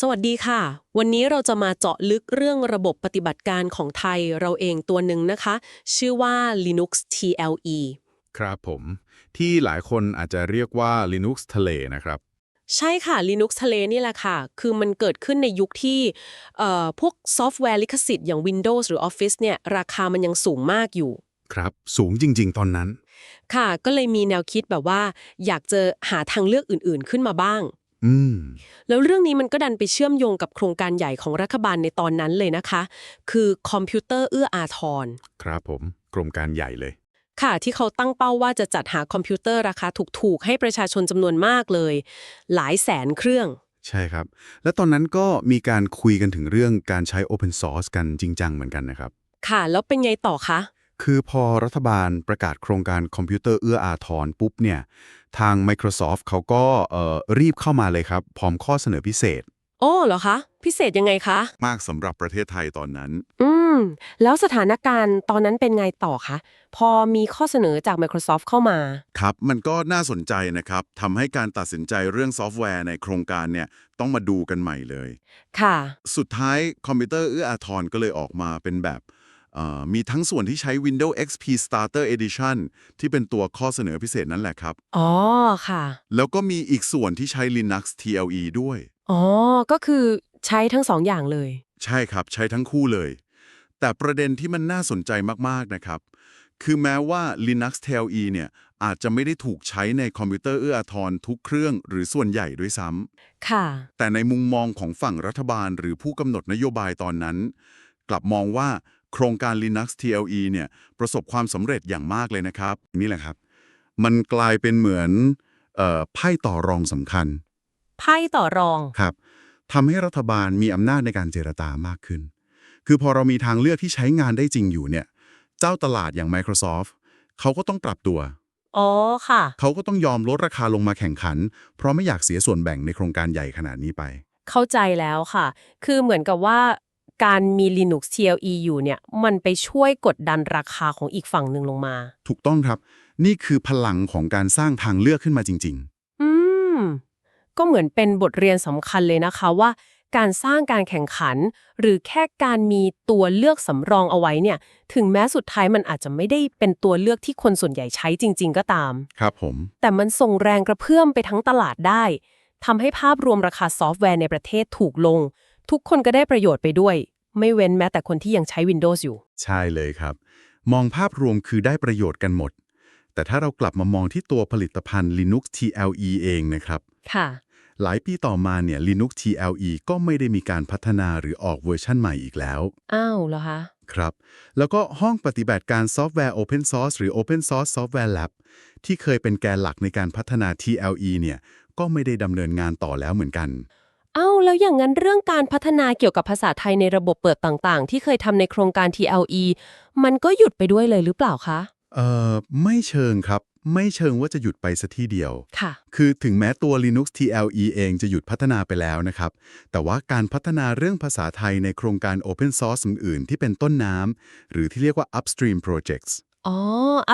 สวัสดีค่ะ วันนี้เราจะมาเจาะลึกเรื่องระบบปฏิบัติการของไทยเราเองตัวหนึ่งนะคะ ชื่อว่า Linux TLE ครับผม ที่หลายคนอาจจะเรียกว่า Linux ทะเลนะครับ ใช่ค่ะ Linux ทะเลนี่แหละค่ะ คือมันเกิดขึ้นในยุคที่เอ่อพวกซอฟต์แวร์ลิขสิทธิ์อย่าง Windows หรือ Office เนี่ยราคามันยังสูงมากอยู่ ครับ สูงจริง ๆ ตอนนั้น ค่ะก็เลยมีแนวคิดแบบว่า อยากจะหาทางเลือกอื่น ๆ ขึ้นมาบ้าง อืม แล้วเรื่องนี้มันก็ดันไปเชื่อมโยงกับโครงการใหญ่ของรัฐบาลในตอนนั้นเลยนะคะ คือคอมพิวเตอร์เอื้ออาทร ครับผมโครงการใหญ่เลย ค่ะที่เขาตั้งเป้าว่าจะจัดหาคอมพิวเตอร์ราคาถูกๆ ให้ประชาชนจำนวนมากเลย หลายแสนเครื่อง ใช่ครับ และตอนนั้นก็มีการคุยกันถึงเรื่องการใช้ Open Source กันจริงจังเหมือนกันนะครับ ค่ะ แล้วเป็นไงต่อคะ คือพอรัฐบาลประกาศโครงการคอมพิวเตอร์เอื้ออาทรปุ๊บเนี่ย ทาง Microsoft เขาก็เอ่อรีบเข้ามาเลยครับ พร้อมข้อเสนอพิเศษ โอ้เหรอคะ พิเศษยังไงคะ มากสำหรับประเทศไทยตอนนั้น อืม แล้วสถานการณ์ตอนนั้นเป็นไงต่อคะ พอมีข้อเสนอจาก Microsoft เข้ามา ครับ มันก็น่าสนใจนะครับทำให้การตัดสินใจเรื่องซอฟต์แวร์ในโครงการเนี่ยต้องมาดูกันใหม่เลย ค่ะ สุดท้ายคอมพิวเตอร์เอื้ออาทรก็เลยออกมาเป็นแบบเอ่อ มีทั้งส่วนที่ใช้ Windows XP Starter Edition ที่เป็นตัวข้อเสนอพิเศษนั่นแหละครับ อ๋อ ค่ะ แล้วก็มีอีกส่วนที่ใช้ Linux TLE ด้วย อ๋อ ก็คือใช้ทั้งสองอย่างเลย ใช่ครับ ใช้ทั้งคู่เลย แต่ประเด็นที่มันน่าสนใจมาก ๆ นะครับ คือแม้ว่า Linux TLE เนี่ยอาจจะไม่ได้ถูกใช้ในคอมพิวเตอร์เอื้ออาทรทุกเครื่องหรือส่วนใหญ่ด้วยซ้ำค่ะ แต่ในมุมมองของฝั่งรัฐบาลหรือผู้กำหนดนโยบายตอนนั้น กลับมองว่า โครงการ Linux TLE เนี่ยประสบความสำเร็จอย่างมากเลยนะครับ นี่แหละครับ มันกลายเป็นเหมือนเอ่อไพ่ต่อรองสำคัญ ไพ่ต่อรองครับทำให้รัฐบาลมีอำนาจในการเจรตามากขึ้น คือพอเรามีทางเลือกที่ใช้งานได้จริงอยู่เนี่ย เจ้าตลาดอย่าง Microsoft เขาก็ต้องปรับตัว อ๋อ ค่ะ เขาก็ต้องยอมลดราคาลงมาแข่งขัน เพราะไม่อยากเสียส่วนแบ่งในโครงการใหญ่ขนาดนี้ไป เข้าใจแล้วค่ะ คือเหมือนกับว่า การมี Linux TLE อยู่เนี่ย มันไปช่วยกดดันราคาของอีกฝั่งหนึ่งลงมา ถูกต้องครับ นี่คือพลังของการสร้างทางเลือกขึ้นมาจริงอืม ก็เหมือนเป็นบทเรียนสำคัญเลยนะคะว่า การสร้างการแข่งขัน หรือแค่การมีตัวเลือกสำรองเอาไว้เนี่ย ถึงแม้สุดท้ายมันอาจจะไม่ได้เป็นตัวเลือกที่คนส่วนใหญ่ใช้จริง ๆ ก็ตามๆครับผม แต่มันส่งแรงกระเพื่อมไปทั้งตลาดได้ทำให้ภาพรวมราคาซอฟต์แวร์ในประเทศถูกลง ทุกคนก็ได้ประโยชน์ไปด้วย ไม่เว้นแม้แต่คนที่ยังใช้ Windows อยู่ ใช่เลยครับ มองภาพรวมคือได้ประโยชน์กันหมด แต่ถ้าเรากลับมามองที่ตัวผลิตภัณฑ์ Linux TLE เองนะครับ ค่ะ หลายปีต่อมาเนี่ย Linux TLE ก็ไม่ได้มีการพัฒนาหรือออกเวอร์ชั่นใหม่อีกแล้ว อ้าวเหรอคะ ครับ แล้วก็ห้องปฏิบัติการซอฟต์แวร์ Open Source หรือ Open Source Software Lab ที่เคยเป็นแกนหลักในการพัฒนา TLE เนี่ย ก็ไม่ได้ดำเนินงานต่อแล้วเหมือนกัน อ้าวแล้วอย่างนั้นเรื่องการพัฒนาเกี่ยวกับภาษาไทยในระบบเปิดต่างๆ ที่เคยทำในโครงการ TLE มันก็หยุดไปด้วยเลยหรือเปล่าคะ เอ่อไม่เชิงครับ ไม่เชิงว่าจะหยุดไปสัทีเดียว ค่ะ คือถึงแม้ตัว Linux TLE เองจะหยุดพัฒนาไปแล้วนะครับ แต่ว่าการพัฒนาเรื่องภาษาไทยในโครงการ Open Source อื่นๆ ที่เป็นต้นน้ำหรือที่เรียกว่า upstream projects อ๋อ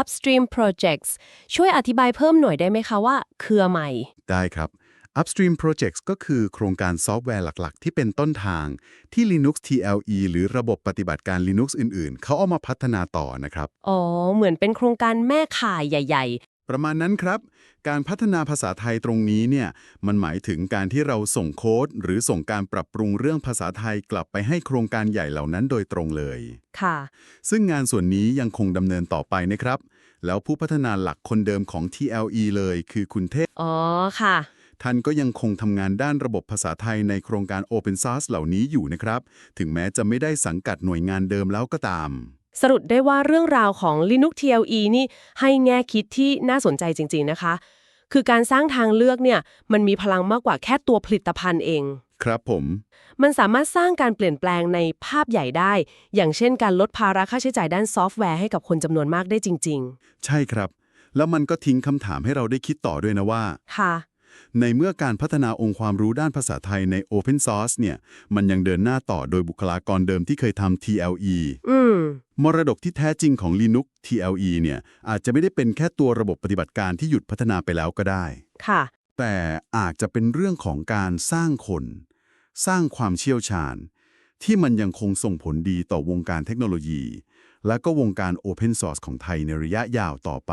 upstream projects ช่วยอธิบายเพิ่มหน่อยได้ไหมคะว่า คืออะไร ได้ครับ upstream projects ก็คือโครงการซอฟต์แวร์หลักๆ ที่เป็นต้นทางที่ Linux TLE หรือระบบปฏิบัติการ Linux อื่นๆ เขาเอามาพัฒนาต่อนะครับ อ๋อ เหมือนเป็นโครงการแม่ข่ายใหญ่ประมาณนั้นครับ การพัฒนาภาษาไทยตรงนี้เนี่ย มันหมายถึงการที่เราส่งโค้ด หรือส่งการปรับปรุงเรื่องภาษาไทยกลับไปให้โครงการใหญ่เหล่านั้นโดยตรงเลยๆค่ะ ซึ่งงานส่วนนี้ยังคงดำเนินต่อไปนะครับ แล้วผู้พัฒนาหลักคนเดิมของ TLE เลยคือคุณเทพ อ๋อ ค่ะ ท่านก็ยังคงทำงานด้านระบบภาษาไทยในโครงการ Open Source เหล่านี้อยู่นะครับ ถึงแม้จะไม่ได้สังกัดหน่วยงานเดิมแล้วก็ตาม สรุปได้ว่าเรื่องราวของ Linux TLE นี่ให้แง่คิดที่น่าสนใจจริง ๆ นะคะ คือการสร้างทางเลือกเนี่ยมันมีพลังมากกว่าแค่ตัวผลิตภัณฑ์เอง ครับผม มันสามารถสร้างการเปลี่ยนแปลงในภาพใหญ่ได้ อย่างเช่นการลดภาระค่าใช้จ่ายด้านซอฟต์แวร์ให้กับคนจำนวนมากได้จริงใช่ครับ แล้วมันก็ทิ้งคำถามให้เราได้คิดต่อด้วยนะว่าๆค่ะ ในเมื่อการพัฒนาองค์ความรู้ด้านภาษาไทยใน Open Source เนี่ย มันยังเดินหน้าต่อโดยบุคลากรเดิมที่เคยทำ TLE มมรดกที่แท้จริงของ Linux TLE เนี่ย อาจจะไม่ได้เป็นแค่ตัวระบบปฏิบัติการที่หยุดพัฒนาไปแล้วก็ได้ ค่ะ แต่อาจจะเป็นเรื่องของการสร้างคน สร้างความเชี่ยวชาญ ที่มันยังคงส่งผลดีต่อวงการเทคโนโลยี และก็วงการ Open Source ของไทยในระยะยาวต่อไป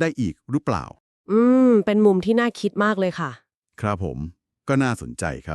ได้อีกหรือเปล่า อืม เป็นมุมที่น่าคิดมากเลยค่ะ ครับผม ก็น่าสนใจครับ